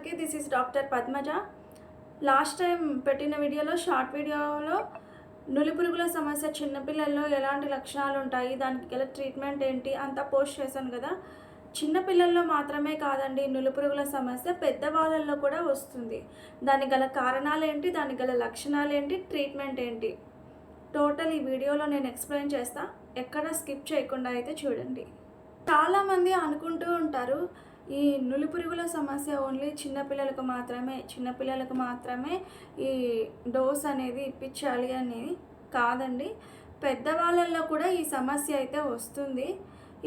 అందరికీ this is doctor Padmaja. Last time పెట్టిన వీడియోలో షార్ట్ వీడియోలో నులి పురుగుల సమస్య చిన్నపిల్లల్లో ఎలాంటి లక్షణాలు ఉంటాయి దానికి గల ట్రీట్మెంట్ ఏంటి అంతా పోస్ట్ చేశాను కదా. చిన్నపిల్లల్లో మాత్రమే కాదండి నులుపురుగుల సమస్య పెద్దవాళ్ళల్లో కూడా వస్తుంది. దానికి గల కారణాలు ఏంటి దానికి గల లక్షణాలు ఏంటి ట్రీట్మెంట్ ఏంటి? టోటల్ ఈ వీడియోలో నేను ఎక్స్ప్లెయిన్ చేస్తా. ఎక్కడ స్కిప్ చేయకుండా అయితే చూడండి. చాలామంది అనుకుంటూ ఉంటారు ఈ నులి పురుగుల సమస్య ఓన్లీ చిన్నపిల్లలకు మాత్రమే చిన్నపిల్లలకు మాత్రమే ఈ డోస్ అనేది ఇప్పించాలి అనేది కాదండి. పెద్దవాళ్ళల్లో కూడా ఈ సమస్య అయితే వస్తుంది.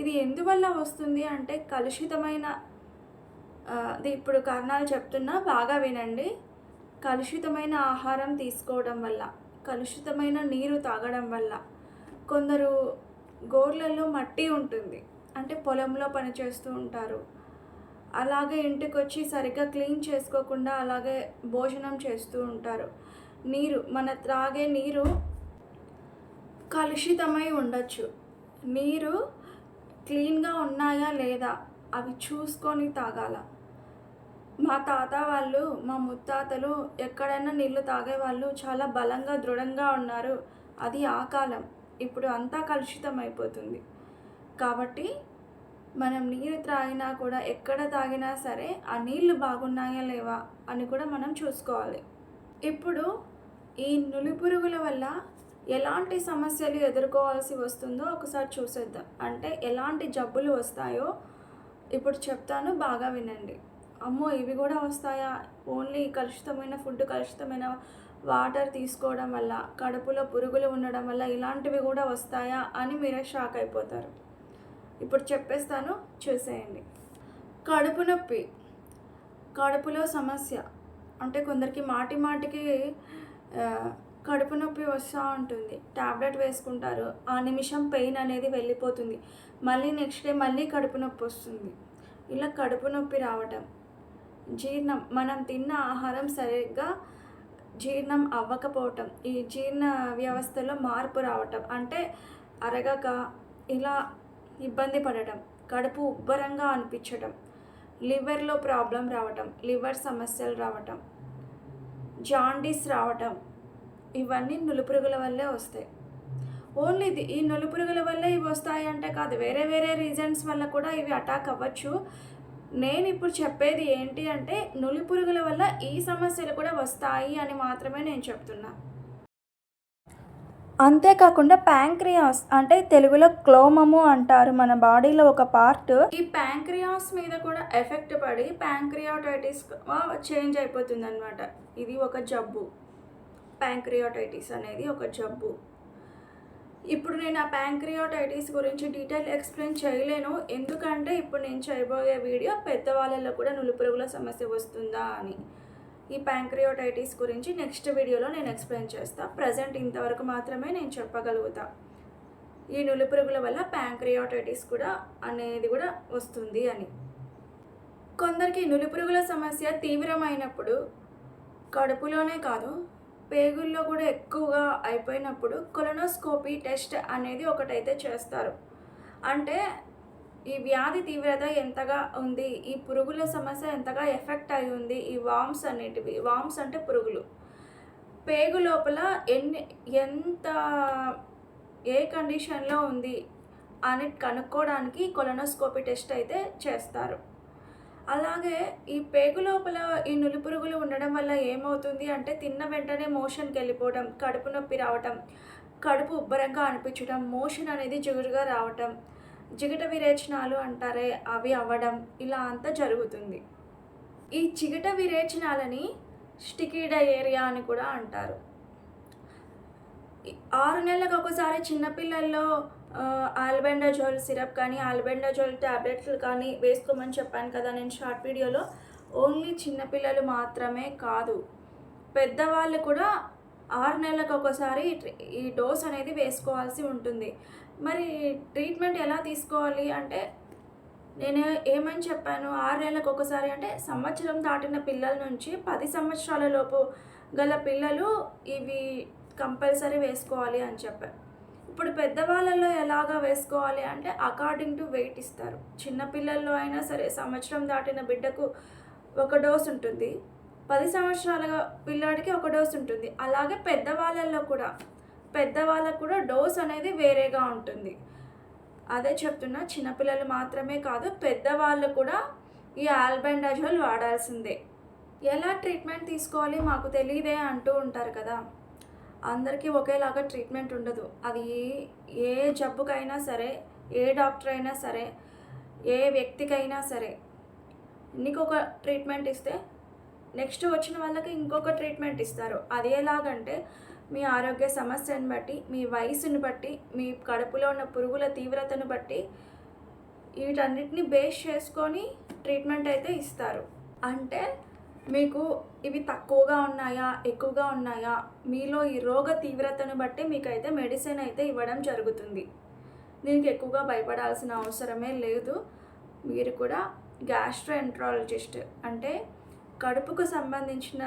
ఇది ఎందువల్ల వస్తుంది అంటే కలుషితమైన అది ఇప్పుడు కారణాలు చెప్తున్నా బాగా వినండి. కలుషితమైన ఆహారం తీసుకోవడం వల్ల కలుషితమైన నీరు తాగడం వల్ల కొందరు గోర్లలో మట్టి ఉంటుంది. అంటే పొలంలో పనిచేస్తూ ఉంటారు. అలాగే ఇంటికి వచ్చి సరిగ్గా క్లీన్ చేసుకోకుండా అలాగే భోజనం చేస్తూ ఉంటారు. నీరు మన త్రాగే నీరు కలుషితమై ఉండొచ్చు. నీరు క్లీన్గా ఉన్నాయా లేదా అవి చూసుకొని తాగాల. మా తాత వాళ్ళు మా ముత్తాతలు ఎక్కడైనా నీళ్ళు తాగేవాళ్ళు చాలా బలంగా దృఢంగా ఉన్నారు. అది ఆ కాలం. ఇప్పుడు అంతా కలుషితం అయిపోతుంది కాబట్టి మనం నీరు త్రాగినా కూడా ఎక్కడ తాగినా సరే ఆ నీళ్ళు బాగున్నాయా లేవా అని కూడా మనం చూసుకోవాలి. ఇప్పుడు ఈ నులి పురుగుల వల్ల ఎలాంటి సమస్యలు ఎదుర్కోవాల్సి వస్తుందో ఒకసారి చూసేద్దాం. అంటే ఎలాంటి జబ్బులు వస్తాయో ఇప్పుడు చెప్తాను బాగా వినండి. అమ్మో ఇవి కూడా వస్తాయా? ఓన్లీ కలుషితమైన ఫుడ్ కలుషితమైన వాటర్ తీసుకోవడం వల్ల కడుపులో పురుగులు ఉండడం వల్ల ఇలాంటివి కూడా వస్తాయా అని మీరే షాక్ అయిపోతారు. ఇప్పుడు చెప్పేస్తాను చూసేయండి. కడుపు నొప్పి. కడుపులో సమస్య. అంటే కొందరికి మాటి మాటికి కడుపు నొప్పి వస్తూ ఉంటుంది. టాబ్లెట్ వేసుకుంటారు. ఆ నిమిషం పెయిన్ అనేది వెళ్ళిపోతుంది. మళ్ళీ నెక్స్ట్ డే మళ్ళీ కడుపు నొప్పి వస్తుంది. ఇలా కడుపు నొప్పి రావటం. జీర్ణం. మనం తిన్న ఆహారం సరిగ్గా జీర్ణం అవ్వకపోవటం. ఈ జీర్ణ వ్యవస్థలో మార్పు రావటం. అంటే అరగక ఇలా ఇబ్బంది పడటం కడుపు ఉబ్బరంగా అనిపించటం లివర్లో ప్రాబ్లం రావటం లివర్ సమస్యలు రావటం జాండీస్ రావటం ఇవన్నీ నులుపురుగుల వల్లే వస్తాయి. ఓన్లీ ఇది ఈ నులుపురుగుల వల్లే ఇవి వస్తాయి అంటే కాదు వేరే వేరే రీజన్స్ వల్ల కూడా ఇవి అటాక్ అవ్వచ్చు. నేను ఇప్పుడు చెప్పేది ఏంటి అంటే నులిపురుగుల వల్ల ఈ సమస్యలు కూడా వస్తాయి అని మాత్రమే నేను చెప్తున్నా. అంతేకాకుండా ప్యాంక్రియాస్ అంటే తెలుగులో క్లోమము అంటారు మన బాడీలో ఒక పార్ట్. ఈ ప్యాంక్రియాస్ మీద కూడా ఎఫెక్ట్ పడి ప్యాంక్రియాటైటిస్ చేంజ్ అయిపోతుంది అనమాట ఇది ఒక జబ్బు. ప్యాంక్రియాటైటిస్ అనేది ఒక జబ్బు. ఇప్పుడు నేను ఆ ప్యాంక్రియాటైటిస్ గురించి డీటెయిల్ ఎక్స్ప్లెయిన్ చేయలేను. ఎందుకంటే ఇప్పుడు నేను చేయబోయే వీడియో పెద్దవాళ్ళలో కూడా నులిపురుగుల సమస్య వస్తుందా అని. ఈ ప్యాంక్రియోటైటిస్ గురించి నెక్స్ట్ వీడియోలో నేను ఎక్స్ప్లెయిన్ చేస్తా. ప్రజెంట్ ఇంతవరకు మాత్రమే నేను చెప్పగలుగుతా. ఈ నులిపురుగుల వల్ల ప్యాంక్రియోటైటిస్ కూడా అనేది కూడా వస్తుంది అని. కొందరికి నులిపురుగుల సమస్య తీవ్రమైనప్పుడు కడుపులోనే కాదు పేగుల్లో కూడా ఎక్కువగా అయిపోయినప్పుడు కొలనోస్కోపీ టెస్ట్ అనేది ఒకటైతే చేస్తారు. అంటే ఈ వ్యాధి తీవ్రత ఎంతగా ఉంది? ఈ పురుగుల సమస్య ఎంతగా ఎఫెక్ట్ అయి ఉంది? ఈ వామ్స్ అనేటివి వామ్స్ అంటే పురుగులు. పేగు లోపల ఎన్ని ఎంత ఏ కండిషన్లో ఉంది అని కనుక్కోవడానికి కొలనోస్కోపీ టెస్ట్ అయితే చేస్తారు. అలాగే ఈ పేగు లోపల ఈ నులి పురుగులు ఉండడం వల్ల ఏమవుతుంది అంటే తిన్న వెంటనే మోషన్కి వెళ్ళిపోవడం కడుపు నొప్పి రావటం కడుపు ఉబ్బరంగా అనిపించడం మోషన్ అనేది జిగురుగా రావటం జిగట విరేచనాలు అంటారే అవి అవ్వడం ఇలా అంతా జరుగుతుంది. ఈ చిగట విరేచనాలని స్టికీడ ఏరియా అని కూడా అంటారు. ఆరు నెలలకు ఒకసారి చిన్నపిల్లల్లో ఆల్బెండజోల్ సిరప్ కానీ ఆల్బెండజోల్ ట్యాబ్లెట్లు కానీ వేసుకోమని చెప్పాను కదా నేను షార్ట్ వీడియోలో. ఓన్లీ చిన్నపిల్లలు మాత్రమే కాదు పెద్దవాళ్ళు కూడా ఆరు నెలలకు ఒకసారి ఈ డోస్ అనేది వేసుకోవాల్సి ఉంటుంది. మరి ట్రీట్మెంట్ ఎలా తీసుకోవాలి అంటే నేను ఏమని చెప్పాను? ఆరు నెలలకు ఒకసారి అంటే సంవత్సరం దాటిన పిల్లల నుంచి పది సంవత్సరాల లోపు గల పిల్లలు ఇవి కంపల్సరీ వేసుకోవాలి అని చెప్పాను ఇప్పుడు పెద్దవాళ్ళలో ఎలాగా వేసుకోవాలి అంటే అకార్డింగ్ టు వెయిట్ ఇస్తారు. చిన్న పిల్లల్లో అయినా సరే సంవత్సరం దాటిన బిడ్డకు ఒక డోస్ ఉంటుంది. పది సంవత్సరాల పిల్లాడికి ఒక డోస్ ఉంటుంది. అలాగే పెద్దవాళ్ళల్లో కూడా. పెద్దవాళ్ళకు కూడా డోస్ అనేది వేరేగా ఉంటుంది. అదే చెప్తున్నా చిన్నపిల్లలు మాత్రమే కాదు పెద్దవాళ్ళు కూడా ఈ ఆల్బెండాజోల్ వాడాల్సిందే. ఎలా ట్రీట్మెంట్ తీసుకోవాలి మాకు తెలియదే అంటూ ఉంటారు కదా. అందరికీ ఒకేలాగా ట్రీట్మెంట్ ఉండదు. అది ఏ- ఏ జబ్బుకైనా సరే ఏ డాక్టర్ అయినా సరే ఏ వ్యక్తికైనా సరే. నీకు ఒక ట్రీట్మెంట్ ఇస్తే నెక్స్ట్ వచ్చిన వాళ్ళకి ఇంకొక ట్రీట్మెంట్ ఇస్తారు. అది ఎలాగంటే మీ ఆరోగ్య సమస్యను బట్టి మీ వయసును బట్టి మీ కడుపులో ఉన్న పురుగుల తీవ్రతను బట్టి వీటన్నిటిని బేస్ చేసుకొని ట్రీట్మెంట్ అయితే ఇస్తారు. అంటే మీకు ఇవి తక్కువగా ఉన్నాయా ఎక్కువగా ఉన్నాయా మీలో ఈ రోగ తీవ్రతను బట్టి మీకైతే మెడిసిన్ అయితే ఇవ్వడం జరుగుతుంది. దీనికి ఎక్కువగా భయపడాల్సిన అవసరమే లేదు. మీరు కూడా గ్యాస్ట్రోఎంట్రాలజిస్ట్ అంటే కడుపుకు సంబంధించిన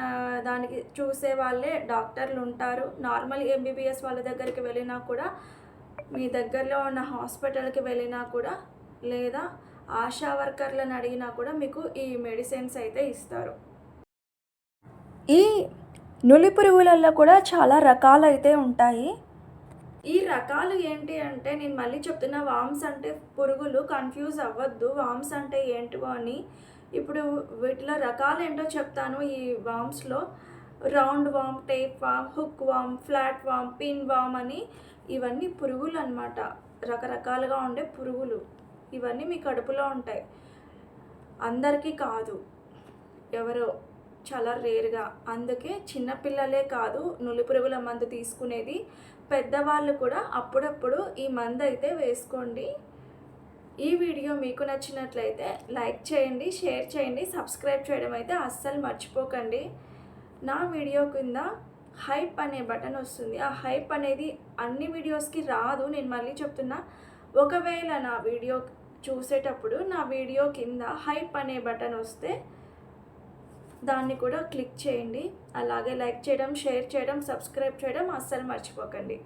దానికి చూసే వాళ్ళే డాక్టర్లు ఉంటారు. నార్మల్ ఎంబీబీఎస్ వాళ్ళ దగ్గరికి వెళ్ళినా కూడా మీ దగ్గరలో ఉన్న హాస్పిటల్కి వెళ్ళినా కూడా లేదా ఆశా వర్కర్లను అడిగినా కూడా మీకు ఈ మెడిసిన్స్ అయితే ఇస్తారు. ఈ నులి పురుగులలో కూడా చాలా రకాలు అయితే ఉంటాయి. ఈ రకాలు ఏంటి అంటే నేను మళ్ళీ చెప్తున్నా వామ్స్ అంటే పురుగులు కన్ఫ్యూజ్ అవ్వద్దు. వామ్స్ అంటే ఏంటివో అని ఇప్పుడు వీటిలో రకాలు ఏంటో చెప్తాను ఈ వామ్స్లో round worm tape worm hook worm flat worm pin worm అని ఇవన్నీ పురుగులు అన్నమాట. రకరకాలుగా ఉండే పురుగులు. ఇవన్నీ మీ కడుపులో ఉంటాయి. అందరికీ కాదు. ఎవరో చాలా రేర్గా. అందుకే చిన్నపిల్లలే కాదు నులి పురుగుల మందు తీసుకునేది పెద్దవాళ్ళు కూడా అప్పుడప్పుడు ఈ మందు అయితే వేసుకోండి. ఈ వీడియో మీకు నచ్చినట్లయితే లైక్ చేయండి షేర్ చేయండి సబ్స్క్రైబ్ చేయడం అయితే అస్సలు మర్చిపోకండి. నా వీడియో కింద హైప్ అనే బటన్ వస్తుంది. ఆ హైప్ అనేది అన్ని వీడియోస్కి రాదు. నేను మళ్ళీ చెప్తున్నా ఒకవేళ నా వీడియో చూసేటప్పుడు నా వీడియో కింద హైప్ అనే బటన్ వస్తే దాన్ని కూడా క్లిక్ చేయండి. అలాగే లైక్ చేయడం షేర్ చేయడం సబ్స్క్రైబ్ చేయడం అస్సలు మర్చిపోకండి.